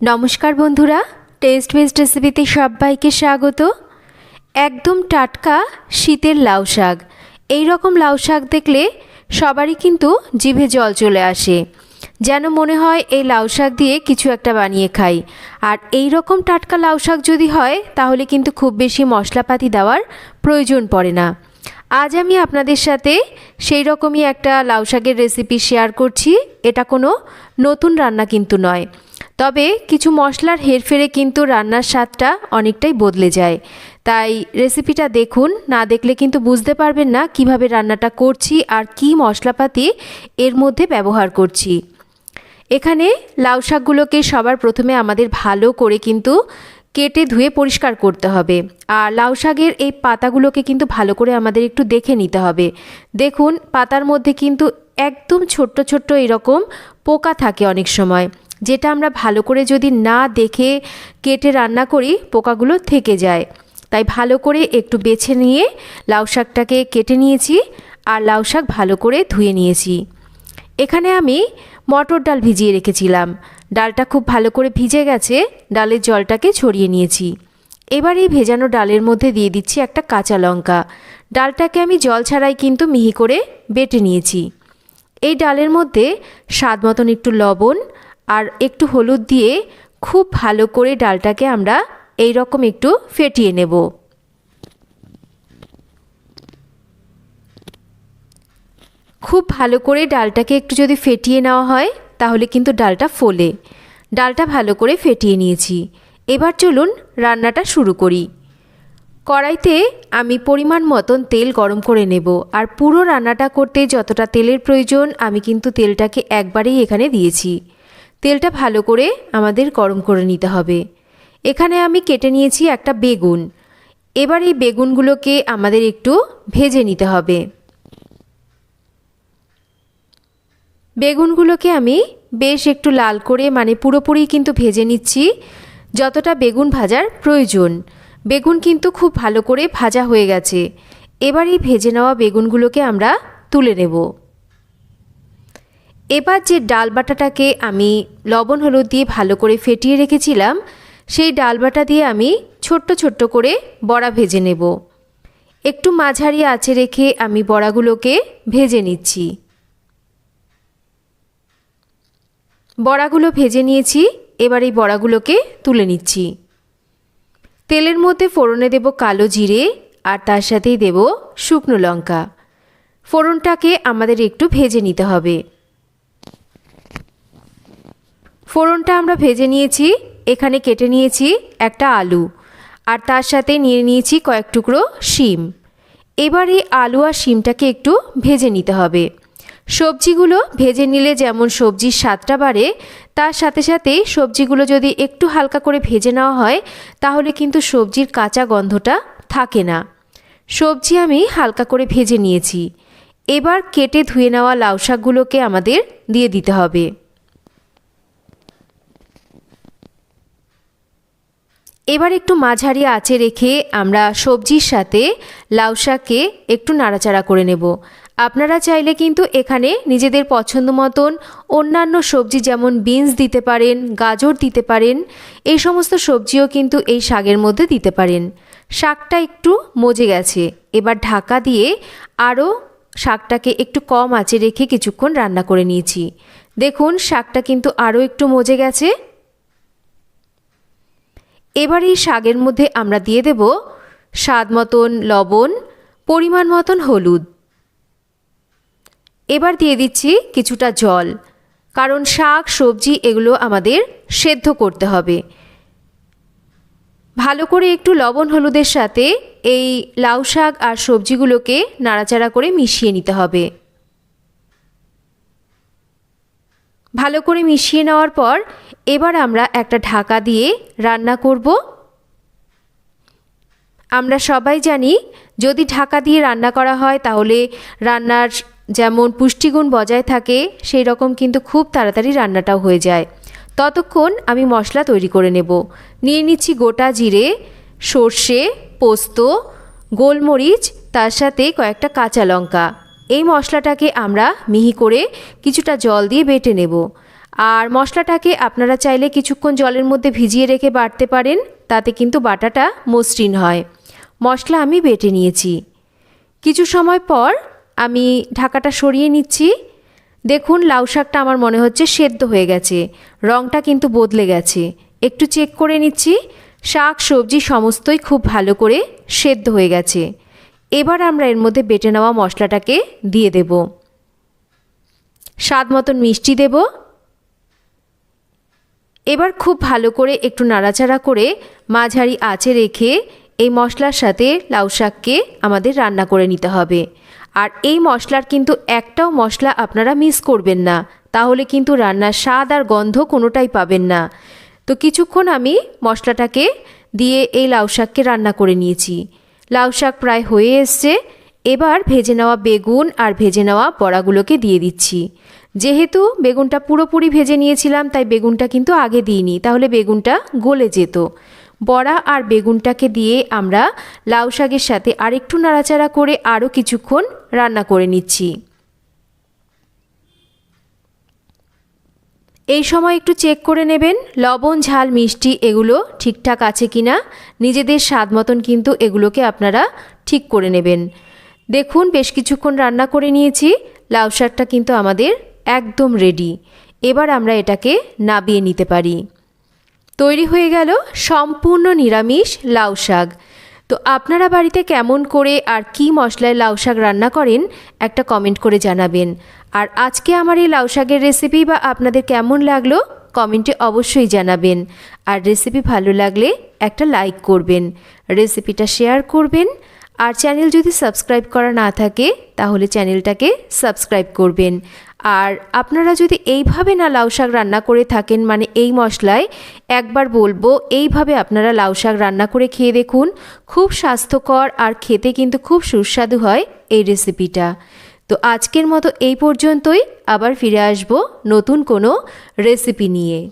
নমস্কার বন্ধুরা test best রেসিপিতে সবাইকে স্বাগত। একদম টাটকা শীতের লাউ শাক। এই রকম লাউ শাক দেখলে সবারই কিন্তু জিভে জল চলে আসে। যেন মনে হয় এই লাউ শাক দিয়ে কিছু একটা বানিয়ে খাই। আর এই রকম টাটকা লাউ শাক যদি হয়, তাহলে কিন্তু খুব বেশি মশলাপাতি দেওয়ার প্রয়োজন পড়ে না। আজ আমি আপনাদের সাথে সেই রকমই একটা লাউ শাকের রেসিপি শেয়ার করছি। এটা কোনো নতুন রান্না কিন্তু নয়। তবে কিছু মশলার হেরফেরে কিন্তু রান্নার স্বাদটা অনেকটাই বদলে যায়। তাই রেসিপিটা দেখুন, না দেখলে কিন্তু বুঝতে পারবেন না কীভাবে রান্নাটা করছি আর কি মশলাপাতি এর মধ্যে ব্যবহার করছি। এখানে লাউ শাকগুলোকে সবার প্রথমে আমাদের ভালো করে কিন্তু কেটে ধুয়ে পরিষ্কার করতে হবে। আর লাউ শাকের এই পাতাগুলোকে কিন্তু ভালো করে আমাদের একটু দেখে নিতে হবে। দেখুন, পাতার মধ্যে কিন্তু একদম ছোট্ট ছোট্ট এরকম পোকা থাকে অনেক সময়। যেটা আমরা ভালো করে যদি না দেখে কেটে রান্না করি, পোকাগুলো থেকে যায়। তাই ভালো করে একটু বেছে নিয়ে লাউ শাকটাকে কেটে নিয়েছি আর লাউ শাক ভালো করে ধুয়ে নিয়েছি। এখানে আমি মটর ডাল ভিজিয়ে রেখেছিলাম। ডালটা খুব ভালো করে ভিজে গেছে, ডালের জলটাকে ছড়িয়ে নিয়েছি। এবার এই ভেজানো ডালের মধ্যে দিয়ে দিচ্ছি একটা কাঁচা লঙ্কা। ডালটাকে আমি জল ছাড়াই কিন্তু মিহি করে বেটে নিয়েছি। এই ডালের মধ্যে স্বাদ মতন একটু লবণ আর একটু হলুদ দিয়ে খুব ভালো করে ডালটাকে আমরা এই রকম একটু ফেটিয়ে নেব। খুব ভালো করে ডালটাকে একটু যদি ফেটিয়ে নেওয়া হয়, তাহলে কিন্তু ডালটা ফোলে। ডালটা ভালো করে ফেটিয়ে নিয়েছি। এবার চলুন রান্নাটা শুরু করি। কড়াইতে আমি পরিমাণ মতন তেল গরম করে নেব আর পুরো রান্নাটা করতে যতটা তেলের প্রয়োজন, আমি কিন্তু তেলটাকে একবারেই এখানে দিয়েছি। তেলটা ভালো করে আমাদের গরম করে নিতে হবে। এখানে আমি কেটে নিয়েছি একটা বেগুন। এবার এই বেগুনগুলোকে আমাদের একটু ভেজে নিতে হবে। বেগুনগুলোকে আমি বেশ একটু লাল করে মানে পুরোপুরি কিন্তু ভেজে নিচ্ছি। যতটা বেগুন ভাজার প্রয়োজন। বেগুন কিন্তু খুব ভালো করে ভাজা হয়ে গেছে। এবার এই ভেজে নেওয়া বেগুনগুলোকে আমরা তুলে নেব। এবার যে ডাল বাটাটাকে আমি লবণ হলুদ দিয়ে ভালো করে ফেটিয়ে রেখেছিলাম, সেই ডাল বাটা দিয়ে আমি ছোট্ট ছোট্ট করে বড়া ভেজে নেব। একটু মাঝারি আঁচে রেখে আমি বড়াগুলোকে ভেজে নিচ্ছি। বড়াগুলো ভেজে নিয়েছি, এবার এই বড়াগুলোকে তুলে নিচ্ছি। তেলের মধ্যে ফোড়নে দেব কালো জিরে আর তার সাথেই দেব শুকনো লঙ্কা। ফোড়নটাকে আমাদের একটু ভেজে নিতে হবে। ফোড়নটা আমরা ভেজে নিয়েছি, এখানে কেটে নিয়েছি একটা আলু, আর তার সাথে নিয়ে নিয়েছি কয়েক টুকরো শিম। এবার এই আলু আর শিমটাকে একটু ভেজে নিতে হবে। সবজিগুলো ভেজে নিলে যেমন সবজির স্বাদটা বাড়ে, তার সাথে সাথে সবজিগুলো যদি একটু হালকা করে ভেজে নেওয়া হয়, তাহলে কিন্তু সবজির কাঁচা গন্ধটা থাকে না। সবজি আমি হালকা করে ভেজে নিয়েছি। এবার কেটে ধুয়ে নেওয়া লাউ শাকগুলোকে আমাদের দিয়ে দিতে হবে। এবার একটু মাঝারি আঁচে রেখে আমরা সবজির সাথে লাউ শাককে একটু নাড়াচাড়া করে নেব। আপনারা চাইলে কিন্তু এখানে নিজেদের পছন্দ মতন অন্যান্য সবজি যেমন বিনস দিতে পারেন, গাজর দিতে পারেন, এই সমস্ত সবজিও কিন্তু এই শাকের মধ্যে দিতে পারেন। শাকটা একটু মজে গেছে। এবার ঢাকা দিয়ে আরও শাকটাকে একটু কম আঁচে রেখে কিছুক্ষণ রান্না করে নিয়েছি। দেখুন, শাকটা কিন্তু আরও একটু মজে গেছে। এবার এই শাকের মধ্যে আমরা দিয়ে দেব স্বাদ মতন লবণ, পরিমাণ মতন হলুদ। এবার দিয়ে দিচ্ছি কিছুটা জল, কারণ শাক, সবজি এগুলো আমাদের সেদ্ধ করতে হবে। ভালো করে একটু লবণ হলুদের সাথে এই লাউ শাক আর সবজিগুলোকে নাড়াচাড়া করে মিশিয়ে নিতে হবে। ভালো করে মিশিয়ে নেওয়ার পর এবার আমরা একটা ঢাকা দিয়ে রান্না করব। আমরা সবাই জানি যদি ঢাকা দিয়ে রান্না করা হয় তাহলে রান্নার যেমন পুষ্টিগুণ বজায় থাকে সেই রকম কিন্তু খুব তাড়াতাড়ি রান্নাটাও হয়ে যায়। ততক্ষণ আমি মশলা তৈরি করে নেব। নিয়ে নিচ্ছি গোটা জিরে, সর্ষে, পোস্ত, গোলমরিচ, তার সাথে কয়েকটা কাঁচা লঙ্কা। এই মশলাটাকে আমরা মিহি করে কিছুটা জল দিয়ে বেটে নেব। আর মশলাটাকে আপনারা চাইলে কিছুক্ষণ জলের মধ্যে ভিজিয়ে রেখে বাটতে পারেন, তাতে কিন্তু বাটাটা মসৃণ হয়। মশলা আমি বেটে নিয়েছি। কিছু সময় পর আমি ঢাকাটা সরিয়ে নিচ্ছি। দেখুন, লাউ শাকটা আমার মনে হচ্ছে সেদ্ধ হয়ে গেছে। রঙটা কিন্তু বদলে গেছে। একটু চেক করে নিচ্ছি। শাক, সবজি সমস্তই খুব ভালো করে সেদ্ধ হয়ে গেছে। এবার আমরা এর মধ্যে বেটে নেওয়া মশলাটাকে দিয়ে দেব। স্বাদ মতন মিষ্টি দেব। এবার খুব ভালো করে একটু নাড়াচাড়া করে মাঝারি আঁচে রেখে এই মশলার সাথে লাউ শাককে আমাদের রান্না করে নিতে হবে। আর এই মশলার কিন্তু একটাও মশলা আপনারা মিস করবেন না। তাহলে কিন্তু রান্নার স্বাদ আর গন্ধ কোনোটাই পাবেন না। তো কিছুক্ষণ আমি মশলাটাকে দিয়ে এই লাউ শাককে রান্না করে নিয়েছি। লাউ শাক প্রায় হয়ে এসছে। এবার ভেজে নেওয়া বেগুন আর ভেজে নেওয়া বড়াগুলোকে দিয়ে দিচ্ছি। যেহেতু বেগুনটা পুরোপুরি ভেজে নিয়েছিলাম, তাই বেগুনটা কিন্তু আগে দিইনি। তাহলে বেগুনটা গলে যেত। বড়া আর বেগুনটাকে দিয়ে আমরা লাউ শাকের সাথে আরেকটু নাড়াচাড়া করে আরও কিছুক্ষণ রান্না করে নিচ্ছি। এই সময় একটু চেক করে নেবেন, লবণ, ঝাল, মিষ্টি, এগুলো ঠিকঠাক আছে কি না নিজেদের স্বাদ মতন কিন্তু এগুলোকে আপনারা ঠিক করে নেবেন। দেখুন, বেশ কিছুক্ষণ রান্না করে নিয়েছি, লাউ শাকটা কিন্তু আমাদের একদম রেডি এবার আমরা এটাকে নাবিয়ে নিতে পারি। তৈরি হয়ে গেল সম্পূর্ণ নিরামিষ লাউ শাক। তো আপনারা বাড়িতে কেমন করে আর কি মশলায় লাউ শাক রান্না করেন, একটা কমেন্ট করে জানাবেন। আর আজকে আমার এই লাউ শাকের রেসিপি বা আপনাদের কেমন লাগল, কমেন্টে অবশ্যই জানাবেন। আর রেসিপি ভালো লাগলে একটা লাইক করবেন রেসিপিটা শেয়ার করবেন। আর চ্যানেল যদি সাবস্ক্রাইব করা না থাকে, তাহলে চ্যানেলটাকে সাবস্ক্রাইব করবেন। আর আপনারা যদি এইভাবে না লাউ শাক রান্না করে থাকেন মানে এই মশলায়, একবার বলব, এইভাবে আপনারা লাউ শাক রান্না করে খেয়ে দেখুন। খুব স্বাস্থ্যকর আর খেতে কিন্তু খুব সুস্বাদু হয় এই রেসিপিটা। তো আজকের মতো এই পর্যন্তই। আবার ফিরে আসব নতুন কোনো রেসিপি নিয়ে।